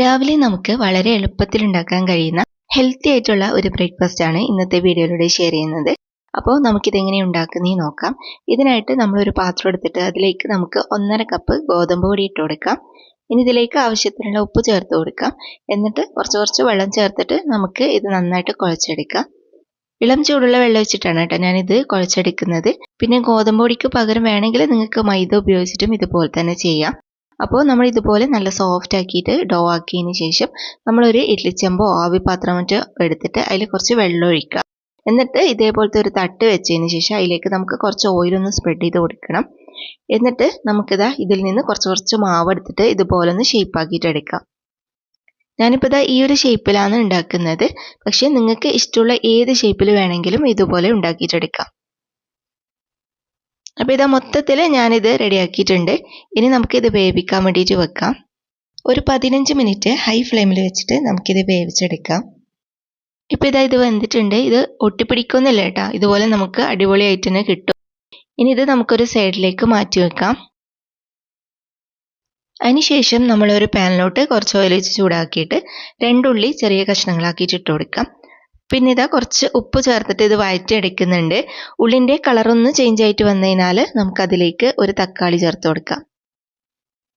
രാവിലെ നമുക്ക് വളരെ എളുപ്പത്തിൽ ഉണ്ടാക്കാൻ കഴിയുന്ന ഹെൽത്തി ആയിട്ടുള്ള ഒരു ബ്രേക്ക്ഫാസ്റ്റ് ആണ് ഇന്നത്തെ വീഡിയോയിലൂടെ ഷെയർ ചെയ്യുന്നത്. അപ്പോൾ നമുക്കിതെങ്ങനെ ഉണ്ടാക്കുന്നേ നോക്കാം. ഇതിനായിട്ട് നമ്മൾ ഒരു പാത്രം എടുത്തിട്ട് അതിലേക്ക് നമുക്ക് ഒന്നര കപ്പ് ഗോതമ്പ് പൊടി ഇട്ട് കൊടുക്കാം. ഇനി ഇതിലേക്ക് ആവശ്യത്തിനുള്ള ഉപ്പ് ചേർത്ത് കൊടുക്കാം. എന്നിട്ട് കുറച്ച് കുറച്ച് വെള്ളം ചേർത്തിട്ട് നമുക്ക് ഇത് നന്നായിട്ട് കുഴച്ചെടുക്കാം. ഇളം ചൂടുള്ള വെള്ളം വെച്ചിട്ടാണ് കേട്ടോ ഞാനിത് കുഴച്ചെടുക്കുന്നത്. പിന്നെ ഗോതമ്പ് പൊടിക്ക് പകരം വേണമെങ്കിൽ നിങ്ങൾക്ക് മൈദ ഉപയോഗിച്ചിട്ടും ഇതുപോലെ തന്നെ ചെയ്യാം. അപ്പോൾ നമ്മൾ ഇതുപോലെ നല്ല സോഫ്റ്റ് ആക്കിയിട്ട് ഡോ ആക്കിയതിന് ശേഷം നമ്മളൊരു ഇഡ്ലിച്ചെമ്പോ ആവിപാത്രം മറ്റോ എടുത്തിട്ട് അതിൽ കുറച്ച് വെള്ളം ഒഴിക്കുക. എന്നിട്ട് ഇതേപോലത്തെ ഒരു തട്ട് വെച്ചതിന് ശേഷം അതിലേക്ക് നമുക്ക് കുറച്ച് ഓയിലൊന്ന് സ്പ്രെഡ് ചെയ്ത് കൊടുക്കണം. എന്നിട്ട് നമുക്കിതാ ഇതിൽ നിന്ന് കുറച്ച് കുറച്ച് മാവ് എടുത്തിട്ട് ഇതുപോലെ ഒന്ന് ഷേപ്പ് ആക്കിയിട്ട് എടുക്കാം. ഞാനിപ്പോൾ ഇതാ ഈ ഒരു ഷേപ്പിലാണ് ഉണ്ടാക്കുന്നത്. പക്ഷേ നിങ്ങൾക്ക് ഇഷ്ടമുള്ള ഏത് ഷേപ്പിൽ വേണമെങ്കിലും ഇതുപോലെ ഉണ്ടാക്കിയിട്ടെടുക്കാം അപ്പോൾ ഇതാ മൊത്തത്തിൽ ഞാനിത് റെഡിയാക്കിയിട്ടുണ്ട്. ഇനി നമുക്കിത് വേവിക്കാൻ വേണ്ടിയിട്ട് വെക്കാം. ഒരു പതിനഞ്ച് മിനിറ്റ് ഹൈ ഫ്ലെയിമിൽ വെച്ചിട്ട് നമുക്കിത് വേവിച്ചെടുക്കാം. ഇപ്പോൾ ഇതാ ഇത് വെന്തിട്ടുണ്ട്. ഇത് ഒട്ടിപ്പിടിക്കുന്നില്ല കേട്ടോ. ഇതുപോലെ നമുക്ക് അടിപൊളിയായിട്ട് തന്നെ കിട്ടും. ഇനി ഇത് നമുക്കൊരു സൈഡിലേക്ക് മാറ്റി വെക്കാം. അതിനുശേഷം നമ്മളൊരു പാനിലോട്ട് കുറച്ച് ഓയിൽ വെച്ച് ചൂടാക്കിയിട്ട് രണ്ടുള്ളി ചെറിയ കഷ്ണങ്ങളാക്കിയിട്ട് ഇട്ട് കൊടുക്കാം. പിന്നെ ഇതാ കുറച്ച് ഉപ്പ് ചേർത്തിട്ട് ഇത് വഴറ്റിയെടുക്കുന്നുണ്ട് ഉള്ളിന്റെ കളറൊന്ന് ചേഞ്ച് ആയിട്ട് വന്നു കഴിഞ്ഞാൽ നമുക്കതിലേക്ക് ഒരു തക്കാളി ചേർത്ത് കൊടുക്കാം.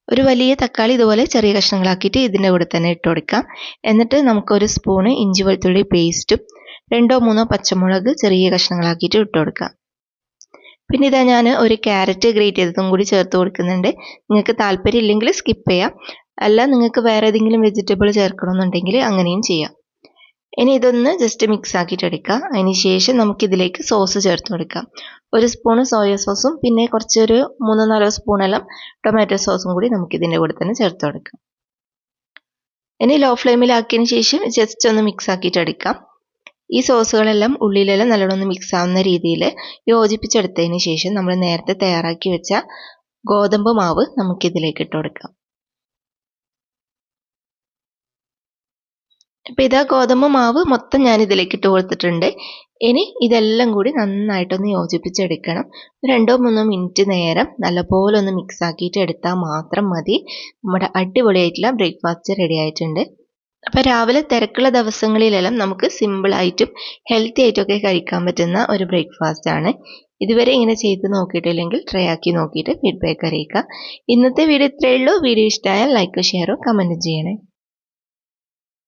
ഒരു വലിയ തക്കാളി ഇതുപോലെ ചെറിയ കഷ്ണങ്ങളാക്കിയിട്ട് ഇതിന്റെ കൂടെ തന്നെ ഇട്ട് കൊടുക്കാം. എന്നിട്ട് നമുക്കൊരു സ്പൂണ് ഇഞ്ചി വെളുത്തുള്ളി പേസ്റ്റും രണ്ടോ മൂന്നോ പച്ചമുളക് ചെറിയ കഷ്ണങ്ങളാക്കിയിട്ട് ഇട്ട് കൊടുക്കാം. പിന്നെ ഇതാ ഞാൻ ഒരു ക്യാരറ്റ് ഗ്രേറ്റ് ചെയ്തതും കൂടി ചേർത്ത് കൊടുക്കുന്നുണ്ട്. നിങ്ങൾക്ക് താല്പര്യം ഇല്ലെങ്കിൽ സ്കിപ്പ് ചെയ്യാം. അല്ല നിങ്ങൾക്ക് വേറെ ഏതെങ്കിലും വെജിറ്റബിൾ ചേർക്കണമെന്നുണ്ടെങ്കിൽ അങ്ങനെയും ചെയ്യാം. ഇനി ഇതൊന്ന് ജസ്റ്റ് മിക്സ് ആക്കിയിട്ട് എടുക്കാം. അതിന് ശേഷം നമുക്കിതിലേക്ക് സോസ് ചേർത്ത് കൊടുക്കാം. ഒരു സ്പൂണ് സോയ സോസും പിന്നെ കുറച്ചൊരു മൂന്നോ നാലോ സ്പൂണെല്ലാം ടൊമാറ്റോ സോസും കൂടി നമുക്കിതിന്റെ കൂടെ തന്നെ ചേർത്ത് കൊടുക്കാം. ഇനി ലോ ഫ്ലെയിമിലാക്കിയതിന് ശേഷം ജസ്റ്റ് ഒന്ന് മിക്സ് ആക്കിയിട്ട് എടുക്കാം. ഈ സോസുകളെല്ലാം ഉള്ളിലെല്ലാം നല്ലോണം മിക്സ് ആവുന്ന രീതിയിൽ യോജിപ്പിച്ചെടുത്തതിന് ശേഷം നമ്മൾ നേരത്തെ തയ്യാറാക്കി വെച്ച ഗോതമ്പ് മാവ് നമുക്കിതിലേക്ക് ഇട്ട് കൊടുക്കാം. അപ്പോൾ ഇതാ ഗോതമ്പ് മാവ് മൊത്തം ഞാൻ ഇതിലേക്ക് ഇട്ട് കൊടുത്തിട്ടുണ്ട്. ഇനി ഇതെല്ലാം കൂടി നന്നായിട്ടൊന്ന് യോജിപ്പിച്ചെടുക്കണം. രണ്ടോ മൂന്നോ മിനിറ്റ് നേരം നല്ലപോലെ ഒന്ന് മിക്സ് ആക്കിയിട്ട് എടുത്താൽ മാത്രം മതി. നമ്മുടെ അടിപൊളിയായിട്ടുള്ള ബ്രേക്ക്ഫാസ്റ്റ് റെഡി ആയിട്ടുണ്ട്. അപ്പോൾ രാവിലെ തിരക്കുള്ള ദിവസങ്ങളിലെല്ലാം നമുക്ക് സിമ്പിളായിട്ടും ഹെൽത്തി ആയിട്ടൊക്കെ കഴിക്കാൻ പറ്റുന്ന ഒരു ബ്രേക്ക്ഫാസ്റ്റ് ആണ്. ഇതുവരെ ഇങ്ങനെ ചെയ്ത് നോക്കിയിട്ടില്ലെങ്കിൽ ട്രൈ ആക്കി നോക്കിയിട്ട് ഫീഡ്ബാക്ക് അറിയിക്കുക. ഇന്നത്തെ വീഡിയോ ഇത്രയേ ഉള്ളൂ. വീഡിയോ ഇഷ്ടമായാൽ ലൈക്ക് ഷെയറും കമന്റും ചെയ്യണേ.